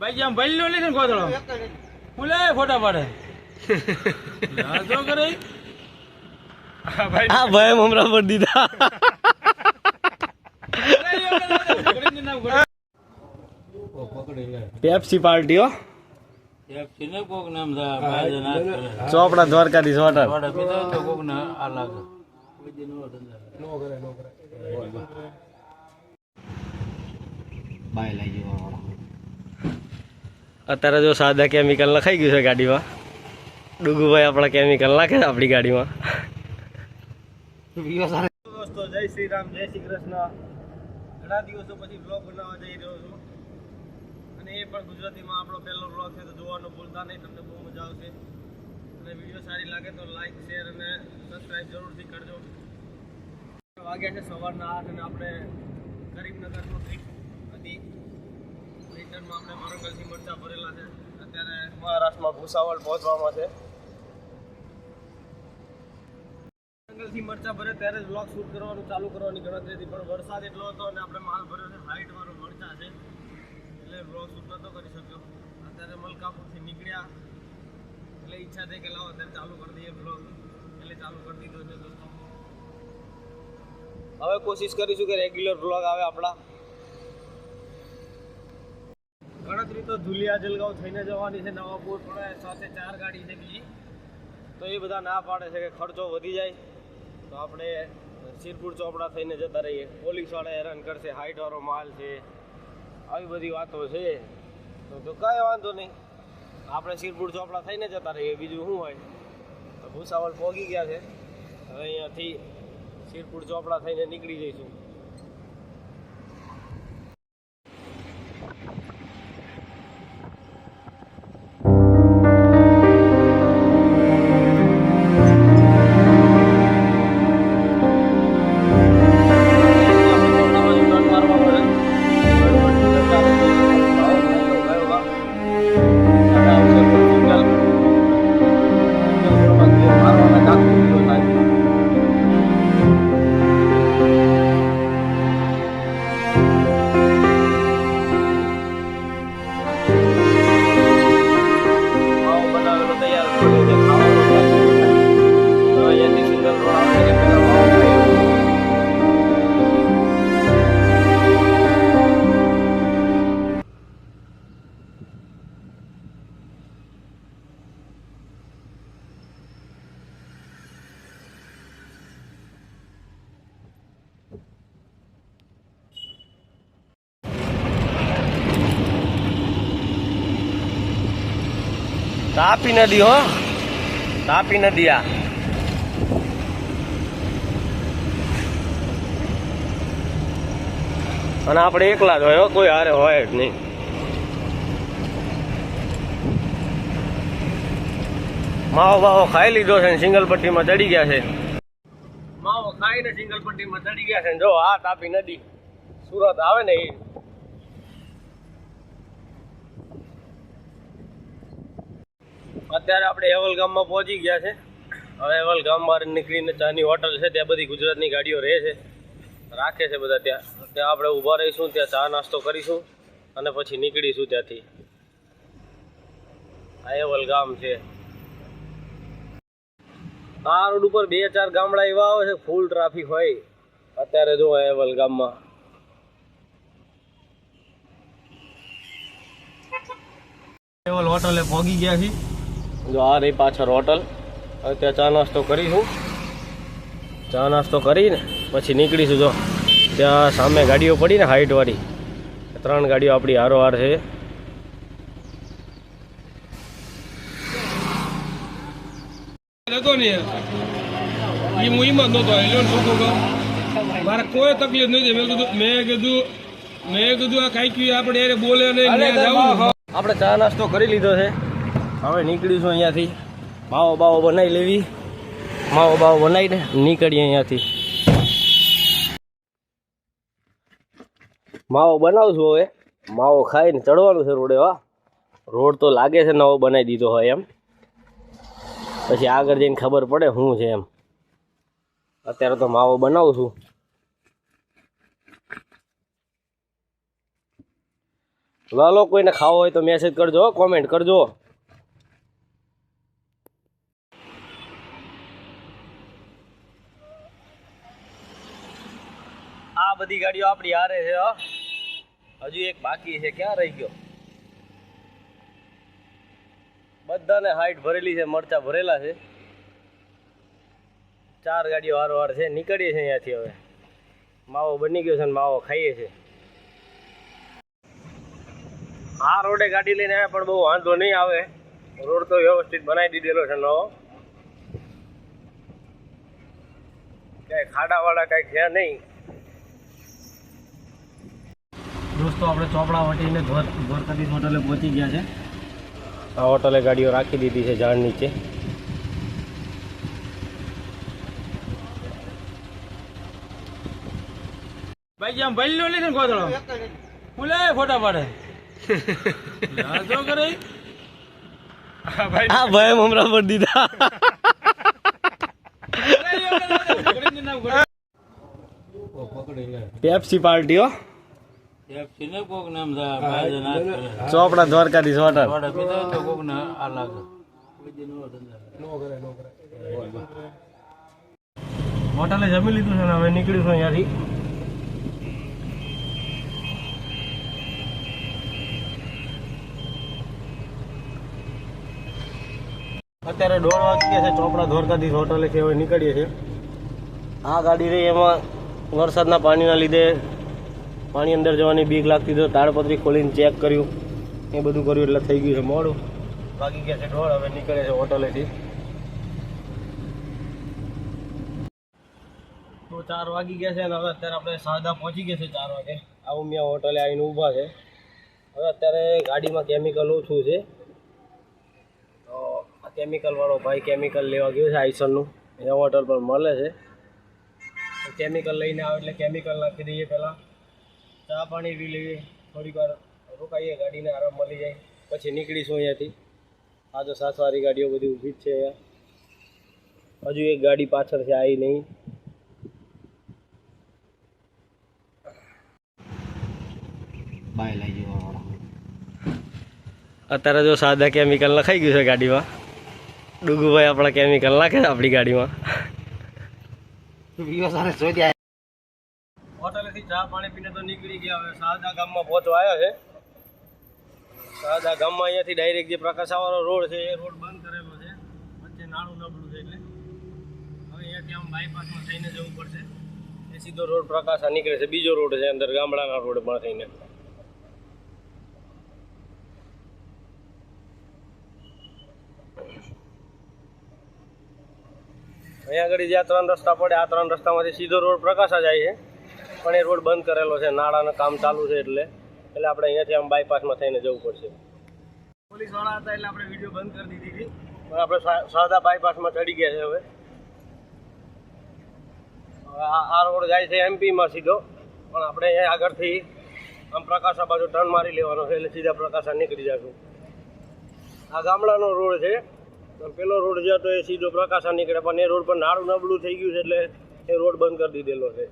ભાઈ આમ ભલ્યો નહીં ને ગોદડો ફૂલે ફોટા પાડે. લાજો કરે. ભાઈ આ ભાઈ મમરા પર દીધા. પેપ્સી પાર્ટી હો. ચોપડા તો કોક ને આ લાગે અત્યારે જો સાદા કેમિકલ નખાઈ ગયું છે ગાડીમાં. ડુગુભાઈ આપણા કેમિકલ નાખે છે આપણી ગાડીમાં. દોસ્તો, જય શ્રી રામ, જય શ્રી કૃષ્ણ. ઘણા દિવસો પછી બ્લોગ બનાવવા જઈ રહ્યો છું. અને એ પણ ગુજરાતીમાં આપણો પહેલો બ્લોગ છે, તો જોવાનું ભૂલતા નહીં, તમને બહુ મજા આવશે. અને વીડિયો સારી લાગે તો લાઈક શેર અને સબસ્ક્રાઈબ જરૂરથી કરજો. વાગ્યા છે સવારના આઠ અને આપણે ગરીબનગરનું ટ્રીપ હતી. આપણે વરંગલથી મરચા ભરેલા છે. અત્યારે મહારાષ્ટ્રમાં ભૂસાવળ પહોંચવામાં છે. વરંગલથી ભરે ત્યારે જ બ્લોગ શૂટ કરવાનું ચાલુ કરવાની ગણતરી હતી પણ વરસાદ એટલો હતો અને આપણે માલ ભર્યો છે. હાઈટ વાળો છે. એટલે બ્લોગ શૂટ નતો કરી શક્યો. અત્યારે મલકાપુરથી નીકળ્યા. એટલે ઈચ્છા થઈ કે લાવો, અત્યારે ચાલુ કરી દઈએ બ્લોગ એટલે ચાલુ કરી દીધો છે હવે કોશિશ કરીશું કે રેગ્યુલર બ્લોગ આવે આપણા. ગણતરી તો ધુલિયા જલગાંવ થઈને જવાની છે, નવાપુર પણ સાથે ચાર ગાડી છે બીજી. તો એ બધા ના પાડે છે કે ખર્ચો વધી જાય. તો આપણે શિરપુર ચોપડા થઈને જતા રહીએ. પોલીસવાળા હેરાન કરશે, હાઈટવાળો માલ છે. આવી બધી વાતો છે. તો તો કાંઈ વાંધો નહીં. આપણે શિરપુર ચોપડા થઈને જતા રહીએ. બીજું શું હોય? તો ભૂસાવલ પહોંચી ગયા છે. હવે અહીંયાથી શિરપુર ચોપડા થઈને નીકળી જઈશું. તાપી નદી, હો. તાપી નદી આ. અને આપણે એકલા જ હોય કોઈ હારે હોય જ નહીં. માવો બાવો ખાઈ લીધો છે સિંગલ પટ્ટીમાં ચડી ગયા છે. માવો ખાઈને સિંગલ પટ્ટીમાં ચડી ગયા છે જો આ તાપી નદી. સુરત આવે ને એ. અત્યારે આપણે હેવલ ગામમાં પહોંચી ગયા છે. હવે હેવલ ગામ બહાર નીકળીને ચાની હોટલ છે, ત્યાં બધી ગુજરાતની ગાડીઓ રહે છે. રાખે છે બધા ત્યાં. ત્યાં આપણે ઊભા રહીશું, ત્યાં ચા નાસ્તો કરીશું અને પછી નીકળીશું ત્યાંથી. આ હેવલ ગામ છે. આ રોડ ઉપર બે ચાર ગામડા એવા આવે છે ફૂલ ટ્રાફિક હોય. અત્યારે જો હેવલ ગામમાં. હેવલ હોટલે પહોંચી ગયા છીએ. જો આ રહી પાછળ હોટલ. હવે ત્યાં ચા નાસ્તો કરીશું. ચા નાસ્તો કરીને પછી નીકળીશું જો. ત્યાં સામે ગાડીઓ પડી ને હાઈટ વાળી. ત્રણ ગાડીઓ આપણી હારોહાર છે. હું એમાં નહોતો મારે કોઈ તકલીફ નથી મેં કીધું મેં કીધું મેં કીધું આ કાંઈ કયું આપણે બોલે નહીં આપણે ચા નાસ્તો કરી લીધો છે. હવે નીકળીશું અહીંયાથી. માવો બાવો બનાવી લેવી. માવો બાવો બનાવીને નીકળીએ અહીંયાથી. માવો બનાવશું હવે. માવો ખાઈને ચડવાનું છે રોડે વા રોડ તો લાગે છે નવો બનાવી દીધો હોય એમ. પછી આગળ જઈને ખબર પડે શું છે એમ. અત્યારે તો માવો બનાવું છું લાલો કોઈને ખાવો હોય તો મેસેજ કરજો કોમેન્ટ કરજો. બધી ગાડીઓ આપણી હારે છે. હજુ એક બાકી છે, ક્યાં રહી ગયો? બધાને હાઈટ ભરેલી છે, મરચા ભરેલા છે. ચાર ગાડીઓ વારવાર છે, નીકળીએ છે અહીંયાથી હવે. માવો બની ગયો છે ને માવો ખાઈએ છે આ રોડે ગાડી લઈને આવ્યા પણ બહુ વાંધો નહીં આવે. રોડ તો વ્યવસ્થિત બનાવી દીધેલો છે નવો. ક્યાંય ખાડાવાળા કાંઈ છે નહીં. દોસ્તો આપણે ચોપડા વટીને ધોર દ્વારકાધીશ હોટલે પહોંચી ગયા છે. આ હોટલે ગાડીઓ રાખી દીધી છે ઝાડ નીચે. ભાઈ જેમ ભલ્યો નહીં ને ગોદડો ફૂલે ફોટા પાડે કરે. આ ભાઈ આ ભાઈ મમરા પર દીધા. પેપ્સી પાર્ટી હો. ચોપડા દ્વારકાધીશ હોટલ. હોટલે જમી લીધું છે ને હવે નીકળીશું અહીંયાથી. અત્યારે દોઢ વાગ્યા છે ચોપડા દ્વારકાધીશ હોટલે છે હવે નીકળીએ છીએ. આ ગાડી રહી એમાં વરસાદના પાણીના લીધે પાણી અંદર જવાની બીક લાગતી તો તાડપત્રી ખોલીને ચેક કર્યું. એ બધું કર્યું એટલે થઈ ગયું છે મોડું. બાકી ગયા છે ઢોળ, હવે નીકળે છે હોટલેથી. તો ચાર વાગી ગયા છે અને હવે અત્યારે આપણે સાદા પહોંચી ગયા છે ચાર વાગે. આવું મેં હોટલે આવીને ઊભા છે. હવે અત્યારે ગાડીમાં કેમિકલ ઓછું છે. તો આ કેમિકલવાળો ભાઈ કેમિકલ લેવા ગયો છે આઈસરનું એ હોટલ પર મળે છે. કેમિકલ લઈને આવે એટલે કેમિકલ નાખી દઈએ પહેલાં. ચા પાણી પી લઈએ. થોડીક વાર રોકાઈએ, ગાડીને આરામ મળી જાય. પછી નીકળીશું અહીંયાથી. આ તો સાસવારી ગાડીઓ બધી ઊભી જ છે હજુ એક ગાડી પાછળ છે આવી નહીં. અત્યારે જો સાદા કેમિકલ નખાઈ ગયું છે ગાડીમાં. ડુગુભાઈ આપણા કેમિકલ નાખે આપણી ગાડીમાં. ચા પાણી પીને તો નીકળી ગયા. હવે સાદા ગામમાં પહોંચવા આવ્યા છે. સાદા ગામમાં અહીંયાથી ડાયરેક્ટ જે પ્રકાશાવાળો રોડ છે, એ રોડ બંધ કરેલો છે. વચ્ચે નાળું નબળું છે એટલે. હવે અહીંયાથી આમ બાયપાસમાં થઈને જવું પડશે. એ સીધો રોડ પ્રકાશા નીકળે છે. બીજો રોડ છે અંદર, ગામડાના રોડ પણ થઈને. અહીંયા આગળ જ્યાં ત્રણ રસ્તા પડે, આ ત્રણ રસ્તામાંથી સીધો રોડ પ્રકાશા જાય છે. પણ એ રોડ બંધ કરેલો છે નાળાનું કામ ચાલુ છે એટલે એટલે આપણે અહીંયાથી આમ બાયપાસમાં થઈને જવું પડશે. પોલીસવાળા હતા એટલે આપણે વીડિયો બંધ કરી દીધી હતી. પણ આપણે સાદા બાયપાસમાં ચડી ગયા છે હવે. આ રોડ જાય છે એમપીમાં સીધો પણ આપણે અહીંયા આગળથી આમ પ્રકાશા બાજુ ટર્ન મારી લેવાનો છે એટલે સીધા પ્રકાશા નીકળી જશું. આ ગામડાનો રોડ છે પણ પેલો રોડ છે તો એ સીધો પ્રકાશા નીકળે પણ એ રોડ પર નાળું નબળું થઈ ગયું છે એટલે એ રોડ બંધ કરી દીધેલો છે.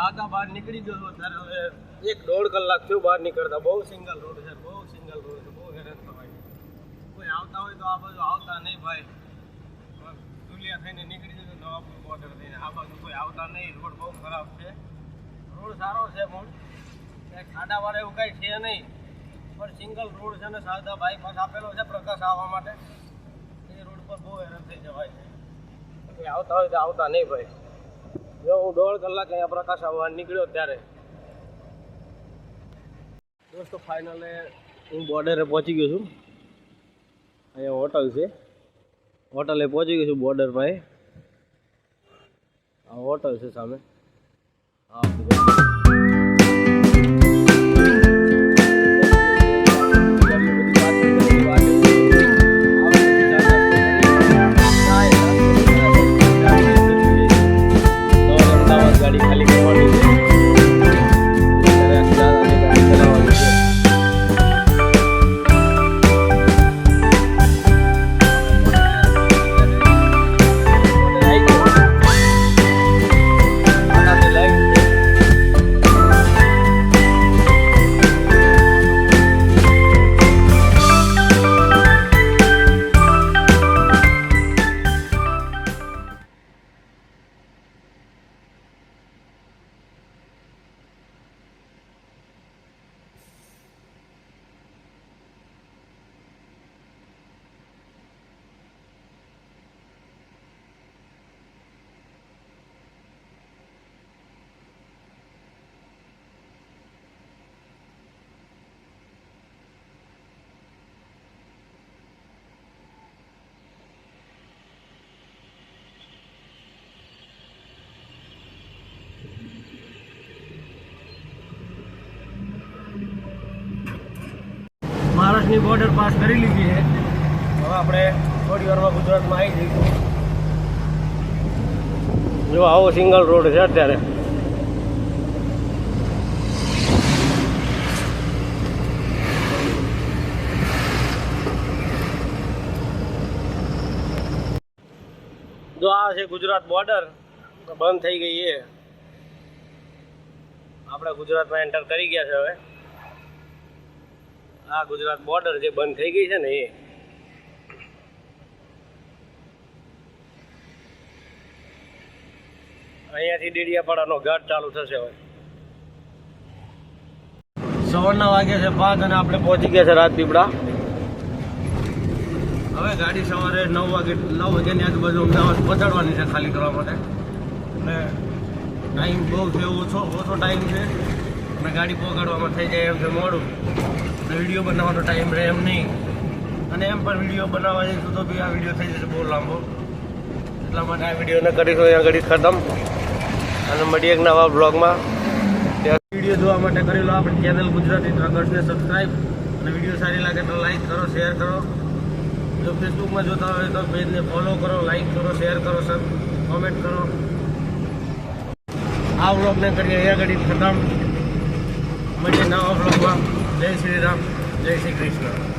સાદા બહાર નીકળી ગયો ત્યારે હવે એક દોઢ કલાક થયું બહાર નીકળતા. બહુ સિંગલ રોડ છે, બહુ સિંગલ રોડ છે, બહુ હેરાન થવાય. કોઈ આવતા હોય તો આ બાજુ આવતા નહીં ભાઈ. દુલિયા થઈને નીકળી જતો નવાપુર બોર્ડર થઈને. આ બાજુ કોઈ આવતા નહીં. રોડ બહુ ખરાબ છે. રોડ સારો છે પણ ખાડાવાળા એવું કાંઈ છે નહીં. પણ સિંગલ રોડ છે ને સાદા બાયપાસ આપેલો છે પ્રકાશ આવવા માટે. એ રોડ પર બહુ હેરાન થઈ જવાય. કોઈ આવતા હોય તો આવતા નહીં ભાઈ. જો હું દોઢ કલાક અહીંયા પ્રકાશ આવવા નીકળ્યો ત્યારે. દોસ્તો ફાઇનલે હું બોર્ડરે પહોંચી ગયો છું. અહીંયા હોટલ છે. હોટલે પહોંચી ગયો છું બોર્ડર પાસે આ હોટલ છે સામે. હા સૌરાષ્ટ્રની બોર્ડર પાસ કરી લીધી છે. હવે આપણે થોડી વારમાં ગુજરાતમાં આવી જઈશું. જો આવો સિંગલ રોડ છે અત્યારે. જો આ છે ગુજરાત બોર્ડર બંધ થઈ ગઈ છે. આપણે ગુજરાતમાં એન્ટર કરી ગયા છે હવે. આ ગુજરાત બોર્ડર જે બંધ થઈ ગઈ છે ને એ. અહીંયાથી ડેડિયાપાડાનો ઘાટ ચાલુ થશે હવે. સવારના વાગે છે પાંચ અને આપણે પહોંચી ગયા છે રાજપીપળા. હવે ગાડી સવારે નવ વાગે, નવ વાગ્યાની આજુબાજુ અમદાવાદ પહોંચાડવાની છે ખાલી કરવા માટે. અને ટાઈમ બહુ છે, ઓછો ઓછો ટાઈમ છે. અને ગાડી પહોંચાડવામાં થઈ જાય એમ છે મોડું. વીડિયો બનાવવાનો ટાઈમ રહે એમ નહીં. અને એમ પણ વીડિયો બનાવવા જઈશું તો બી આ વીડિયો થઈ જશે બહુ લાંબો. એટલા માટે આ વિડીયોને કરીશું, અહીંયા ઘડી ખતમ. અને મળીએ એક નવા બ્લોગમાં વીડિયો જોવા માટે કરી લો આપણી ચેનલ ગુજરાતી ટ્રકર્સને સબસ્ક્રાઈબ અને વીડિયો સારી લાગે તો લાઈક કરો શેર કરો. જો ફેસબુકમાં જોતા હોય તો પેજને ફોલો કરો લાઈક કરો શેર કરો સર કોમેન્ટ કરો. આ વ્લોગને કરીએ અહીંયા ઘડી ખતમ. મળીએ નવા વ્લોગમાં જય શ્રી રામ જય શ્રી કૃષ્ણ.